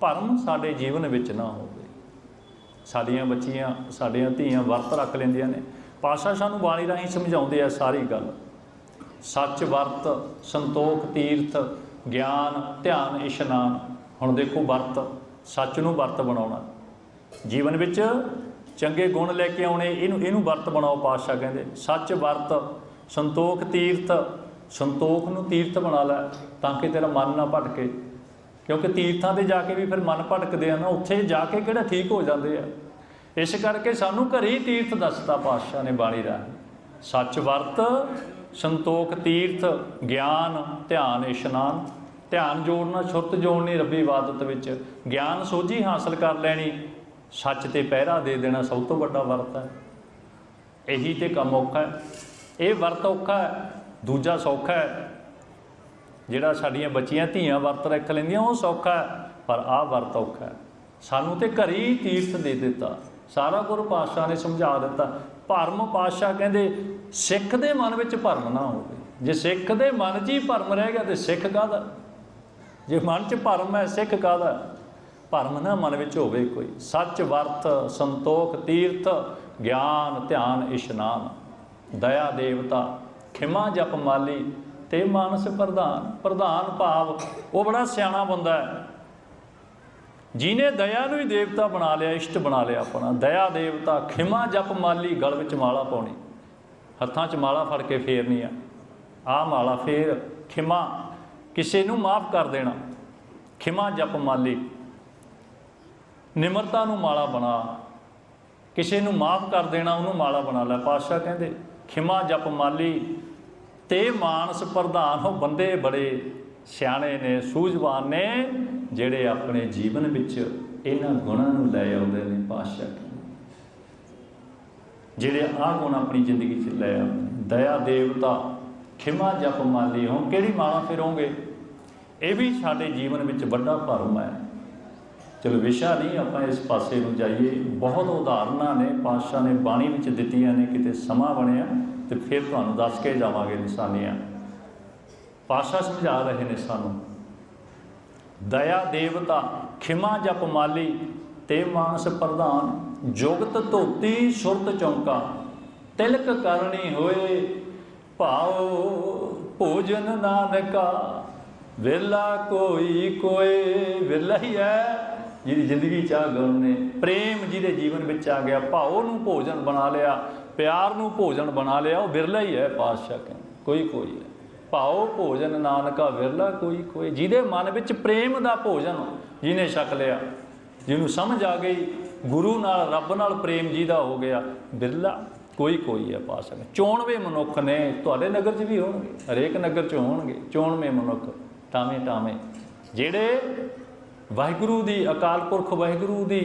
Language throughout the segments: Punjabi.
ਭਰਮ ਸਾਡੇ ਜੀਵਨ ਵਿੱਚ ਨਾ ਹੋਵੇ। ਸਾਡੀਆਂ ਬੱਚੀਆਂ, ਸਾਡੀਆਂ ਧੀਆਂ ਵਰਤ ਰੱਖ ਲੈਂਦੀਆਂ ਨੇ। ਪਾਸ਼ਾ ਸਾਨੂੰ ਬਾਣੀ ਰਾਹੀਂ ਸਮਝਾਉਂਦੇ ਆ ਸਾਰੀ ਗੱਲ। ਸੱਚ ਵਰਤ, ਸੰਤੋਖ, ਤੀਰਥ, ਗਿਆਨ, ਧਿਆਨ, ਇਸ਼ਨਾਨ। ਹੁਣ ਦੇਖੋ ਵਰਤ, ਸੱਚ ਨੂੰ ਵਰਤ ਬਣਾਉਣਾ। ਜੀਵਨ ਵਿੱਚ ਚੰਗੇ ਗੁਣ ਲੈ ਕੇ ਆਉਣੇ, ਇਹਨੂੰ ਇਹਨੂੰ ਵਰਤ ਬਣਾਓ ਪਾਤਸ਼ਾਹ ਕਹਿੰਦੇ। ਸੱਚ ਵਰਤ, ਸੰਤੋਖ, ਤੀਰਥ। ਸੰਤੋਖ ਨੂੰ ਤੀਰਥ ਬਣਾ ਲੈ ਤਾਂ ਕਿ ਤੇਰਾ ਮਨ ਨਾ ਭਟਕੇ। ਕਿਉਂਕਿ ਤੀਰਥਾਂ ਤੇ ਜਾ ਕੇ ਵੀ ਫਿਰ ਮਨ ਭਟਕਦੇ ਆ ਨਾ, ਉੱਥੇ ਜਾ ਕੇ ਕਿਹੜਾ ਠੀਕ ਹੋ ਜਾਂਦੇ ਆ। ਇਸ ਕਰਕੇ ਸਾਨੂੰ ਘਰੇ ਹੀ ਤੀਰਥ ਦੱਸਤਾ ਪਾਤਸ਼ਾਹ ਨੇ ਬਾਣੀ ਰਾਹੀਂ। ਸੱਚ ਵਰਤ, ਸੰਤੋਖ ਤੀਰਥ, ਗਿਆਨ, ਧਿਆਨ ਇਸ਼ਨਾਨ। ਧਿਆਨ ਜੋੜਨਾ ਸੁਰਤ ਜੋੜਨੀ ਰੱਬੀ ਇਬਾਦਤ ਵਿੱਚ। ਗਿਆਨ ਸੋਝੀ ਹਾਸਲ ਕਰ ਲੈਣੀ, ਸੱਚ ਤੇ ਪਹਿਰਾ ਦੇ ਦੇਣਾ ਸਭ ਤੋਂ ਵੱਡਾ ਵਰਤ ਹੈ। ਇਹੀ ਤੇ ਕੰਮ ਔਖਾ ਹੈ। ਇਹ ਵਰਤ ਔਖਾ ਹੈ, ਦੂਜਾ ਸੌਖਾ ਹੈ। ਜਿਹੜਾ ਸਾਡੀਆਂ ਬੱਚੀਆਂ ਧੀਆਂ ਵਰਤ ਰੱਖ ਲੈਂਦੀਆਂ, ਉਹ ਸੌਖਾ ਹੈ, ਪਰ ਆਹ ਵਰਤ ਔਖਾ ਸਾਨੂੰ ਤੇ ਘਰੀ ਹੀ ਤੀਰਥ ਦੇ ਦਿੱਤਾ। ਸਾਰਾ ਗੁਰੂ ਪਾਤਸ਼ਾਹ ਨੇ ਸਮਝਾ ਦਿੱਤਾ। ਭਰਮ ਪਾਤਸ਼ਾਹ ਕਹਿੰਦੇ, ਸਿੱਖ ਦੇ ਮਨ ਵਿੱਚ ਭਰਮ ਨਾ ਹੋਵੇ। ਜੇ ਸਿੱਖ ਦੇ ਮਨ 'ਚ ਹੀ ਭਰਮ ਰਹਿ ਗਿਆ ਤੇ ਸਿੱਖ ਕਾਹਦਾ? ਜੇ ਮਨ 'ਚ ਭਰਮ ਹੈ, ਸਿੱਖ ਕਾਹਦਾ? ਭਰਮ ਨਾ ਮਨ ਵਿੱਚ ਹੋਵੇ ਕੋਈ। ਸੱਚ ਵਰਤ, ਸੰਤੋਖ, ਤੀਰਥ, ਗਿਆਨ, ਧਿਆਨ, ਇਸ਼ਨਾਨ। ਦਇਆ, ਦੇਵਤਾ, ਖਿਮਾ, ਜਪ, ਮਾਲੀ। ਤੇ ਮਾਨਸ ਪ੍ਰਧਾਨ ਪ੍ਰਧਾਨ ਭਾਵ, ਉਹ ਬੜਾ ਸਿਆਣਾ ਬੰਦਾ ਹੈ। ਜਿਹਨੇ ਦਇਆ ਨੂੰ ਹੀ ਦੇਵਤਾ ਬਣਾ ਲਿਆ, ਇਸ਼ਟ ਬਣਾ ਲਿਆ ਆਪਣਾ। ਦਇਆ, ਦੇਵਤਾ, ਖਿਮਾ, ਜਪ, ਮਾਲੀ, ਗਲ ਵਿੱਚ ਮਾਲਾ ਪਾਉਣੀ। ਹੱਥਾਂ 'ਚ ਮਾਲਾ ਫੜ ਕੇ ਫੇਰਨੀ ਆ। ਆਹ ਮਾਲਾ ਫੇਰ, ਖਿਮਾ, ਕਿਸੇ ਨੂੰ ਮਾਫ ਕਰ ਦੇਣਾ। ਖਿਮਾ, ਜਪ, ਮਾਲੀ। ਨਿਮਰਤਾ ਨੂੰ ਮਾਲਾ ਬਣਾ। ਕਿਸੇ ਨੂੰ ਮਾਫ ਕਰ ਦੇਣਾ, ਉਹਨੂੰ ਮਾਲਾ ਬਣਾ ਲੈ। ਪਾਤਸ਼ਾਹ ਕਹਿੰਦੇ, ਖਿਮਾ, ਜਪ, ਮਾਲੀ ਤੇ ਮਾਨਸ ਪ੍ਰਧਾਨ ਉਹ ਬੰਦੇ ਬੜੇ ਸਿਆਣੇ ਨੇ, ਸੂਝਵਾਨ ਨੇ, ਜਿਹੜੇ ਆਪਣੇ ਜੀਵਨ ਵਿੱਚ ਇਹਨਾਂ ਗੁਣਾਂ ਨੂੰ ਲੈ ਆਉਂਦੇ ਨੇ ਪਾਤਸ਼ਾਹ ਜਿਹੜੇ ਆਹ ਗੁਣ ਆਪਣੀ ਜ਼ਿੰਦਗੀ 'ਚ ਲੈ ਆਉਂਦੇ ਨੇ। ਦਇਆ, ਦੇਵਤਾ, ਖਿਮਾ, ਜਪ, ਮਾਲੀ ਹੋ ਕਿਹੜੀ ਮਾਲਾ ਫਿਰੋਂਗੇ? ਇਹ ਵੀ ਸਾਡੇ ਜੀਵਨ ਵਿੱਚ ਵੱਡਾ ਭਰਮ ਹੈ। ਚਲੋ ਵਿਸ਼ਾ ਨਹੀਂ, ਆਪਾਂ ਇਸ ਪਾਸੇ ਨੂੰ ਜਾਈਏ। ਬਹੁਤ ਉਦਾਹਰਨਾਂ ਨੇ, ਪਾਤਸ਼ਾਹ ਨੇ ਬਾਣੀ ਵਿੱਚ ਦਿੱਤੀਆਂ ਨੇ, ਕਿਤੇ ਸਮਾਂ ਬਣਿਆ। ਤੇ ਫਿਰ ਤੁਹਾਨੂੰ ਦੱਸ ਕੇ ਜਾਵਾਂਗੇ ਨਿਸ਼ਾਨੀਆਂ। ਪਾਸਾ ਸਮਝਾ ਰਹੇ ਨੇ ਸਾਨੂੰ, ਦਇਆ ਦੇਵਤਾ, ਖਿਮਾ ਜਪ ਮਾਲੀ, ਤੇ ਮਾਨਸ ਪ੍ਰਧਾਨ, ਜੁਗਤ ਧੋਤੀ ਸੁਰਤ ਚੌਂਕਾ, ਤਿਲਕ ਕਰਨੀ ਹੋਏ, ਭਾਉ ਭੋਜਨ ਨਾਨਕਾ ਵੇਲਾ ਕੋਈ ਕੋਏ ਵਿਰਲਾ ਹੀ ਹੈ ਜਿਹਦੀ ਜ਼ਿੰਦਗੀ ਚ ਆ ਗੁਣ ਨੇ ਪ੍ਰੇਮ ਜਿਹਦੇ ਜੀਵਨ ਵਿੱਚ ਆ ਗਿਆ ਭਾਉ ਨੂੰ ਭੋਜਨ ਬਣਾ ਲਿਆ, ਪਿਆਰ ਨੂੰ ਭੋਜਨ ਬਣਾ ਲਿਆ, ਉਹ ਵਿਰਲਾ ਹੀ ਹੈ ਪਾਤਸ਼ਾਹ ਕਹਿੰਦੇ। ਕੋਈ ਕੋਈ ਹੈ। ਭਾਉ ਭੋਜਨ ਨਾਨਕਾ ਵਿਰਲਾ ਕੋਈ ਕੋਈ। ਜਿਹਦੇ ਮਨ ਵਿੱਚ ਪ੍ਰੇਮ ਦਾ ਭੋਜਨ ਜਿਹਨੇ ਛਕ ਲਿਆ, ਜਿਹਨੂੰ ਸਮਝ ਆ ਗਈ, ਗੁਰੂ ਨਾਲ, ਰੱਬ ਨਾਲ ਪ੍ਰੇਮ ਜੀ ਦਾ ਹੋ ਗਿਆ ਬਿਰਲਾ ਕੋਈ ਕੋਈ ਹੈ ਪਾਤਸ਼ਾਹ ਸਕਦਾ ਚੋਣਵੇਂ ਮਨੁੱਖ ਨੇ, ਤੁਹਾਡੇ ਨਗਰ 'ਚ ਵੀ ਹੋਣਗੇ, ਹਰੇਕ ਨਗਰ 'ਚ ਹੋਣਗੇ ਚੋਣਵੇਂ ਮਨੁੱਖ ਟਾਵੇਂ ਟਾਵੇਂ ਜਿਹੜੇ ਵਾਹਿਗੁਰੂ ਦੀ ਅਕਾਲ ਪੁਰਖ ਵਾਹਿਗੁਰੂ ਦੀ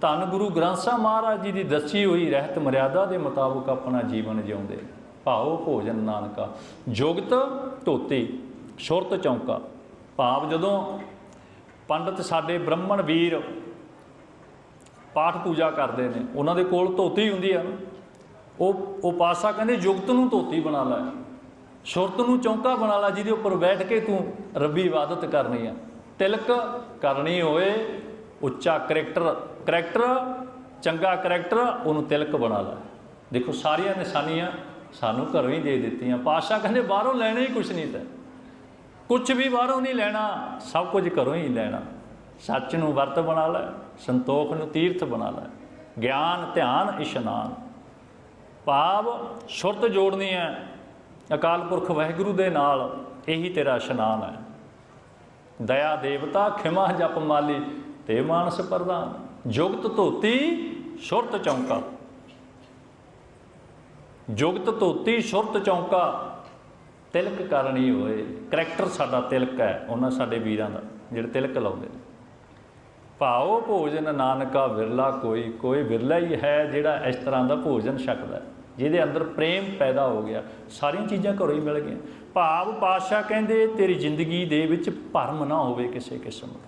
ਧੰਨ ਗੁਰੂ ਗ੍ਰੰਥ ਸਾਹਿਬ ਮਹਾਰਾਜ ਜੀ ਦੀ ਦੱਸੀ ਹੋਈ ਰਹਿਤ ਮਰਿਆਦਾ ਦੇ ਮੁਤਾਬਕ ਆਪਣਾ ਜੀਵਨ ਜਿਉਂਦੇ ਨੇ। ਭਾਉ ਭੋਜਨ ਨਾਨਕਾ, ਜੁਗਤ ਧੋਤੀ, ਸੁਰਤ ਚੌਂਕਾ ਭਾਵ ਜਦੋਂ ਪੰਡਤ ਸਾਡੇ ਬ੍ਰਾਹਮਣ ਵੀਰ ਪਾਠ ਪੂਜਾ ਕਰਦੇ ਨੇ, ਉਹਨਾਂ ਦੇ ਕੋਲ ਧੋਤੀ ਹੁੰਦੀ ਆ ਨਾ। ਉਹ ਉਹ ਪਾਸਾ ਕਹਿੰਦੇ, ਜੁਗਤ ਨੂੰ ਧੋਤੀ ਬਣਾ ਲੈ, ਸੁਰਤ ਨੂੰ ਚੌਂਕਾ ਬਣਾ ਲੈ, ਜਿਹਦੇ ਉੱਪਰ ਬੈਠ ਕੇ ਤੂੰ ਰੱਬੀ ਇਬਾਦਤ ਕਰਨੀ ਆ ਤਿਲਕ ਕਰਨੀ ਹੋਏ ਉੱਚਾ ਕਰੈਕਟਰ ਕਰੈਕਟਰ, ਚੰਗਾ ਕਰੈਕਟਰ, ਉਹਨੂੰ ਤਿਲਕ ਬਣਾ ਲੈ। ਦੇਖੋ, ਸਾਰੀਆਂ ਨਿਸ਼ਾਨੀਆਂ ਸਾਨੂੰ ਘਰੋਂ ਹੀ ਦੇ ਦਿੱਤੀਆਂ। ਪਾਸ਼ਾ ਕਹਿੰਦੇ, ਬਾਹਰੋਂ ਲੈਣਾ ਹੀ ਕੁਝ ਨਹੀਂ ਤਾਂ। ਕੁਝ ਵੀ ਬਾਹਰੋਂ ਨਹੀਂ ਲੈਣਾ, ਸਭ ਕੁਝ ਘਰੋਂ ਹੀ ਲੈਣਾ। ਸੱਚ ਨੂੰ ਵਰਤ ਬਣਾ ਲੈ, ਸੰਤੋਖ ਨੂੰ ਤੀਰਥ ਬਣਾ ਲੈ। ਗਿਆਨ, ਧਿਆਨ, ਇਸ਼ਨਾਨ। ਭਾਵ ਸੁਰਤ ਜੋੜਨੀ ਹੈ। ਅਕਾਲ ਪੁਰਖ ਵਾਹਿਗੁਰੂ ਦੇ ਨਾਲ ਇਹੀ ਤੇਰਾ ਇਸ਼ਨਾਨ ਹੈ। ਦਇਆ ਦੇਵਤਾ ਖਿਮਾ ਜਪ ਮਾਲੀ ਤੇ ਮਾਨਸ ਪ੍ਰਧਾਨ ਜੁਗਤ ਧੋਤੀ ਸੁਰਤ ਚੌਂਕਾ। ਜੁਗਤ ਧੋਤੀ ਸੁਰਤ ਚੌਂਕਾ ਤਿਲਕ ਕਰਨੀ ਹੋਏ। ਕਰੈਕਟਰ ਸਾਡਾ ਤਿਲਕ ਹੈ ਉਹਨਾਂ ਸਾਡੇ ਵੀਰਾਂ ਦਾ ਜਿਹੜੇ ਤਿਲਕ ਲਾਉਂਦੇ ਨੇ। ਭਾਉ ਭੋਜਨ ਨਾਨਕਾ ਵਿਰਲਾ ਕੋਈ ਕੋਈ ਵਿਰਲਾ ਹੀ ਹੈ ਜਿਹੜਾ ਇਸ ਤਰ੍ਹਾਂ ਦਾ ਭੋਜਨ ਛਕਦਾ ਹੈ, ਜਿਹਦੇ ਅੰਦਰ ਪ੍ਰੇਮ ਪੈਦਾ ਹੋ ਗਿਆ, ਸਾਰੀਆਂ ਚੀਜ਼ਾਂ ਘਰੋਂ ਹੀ ਮਿਲ ਗਈਆਂ। ਭਾਵ ਪਾਤਸ਼ਾਹ ਕਹਿੰਦੇ, ਤੇਰੀ ਜ਼ਿੰਦਗੀ ਦੇ ਵਿੱਚ ਭਰਮ ਨਾ ਹੋਵੇ ਕਿਸੇ ਕਿਸਮ ਦਾ।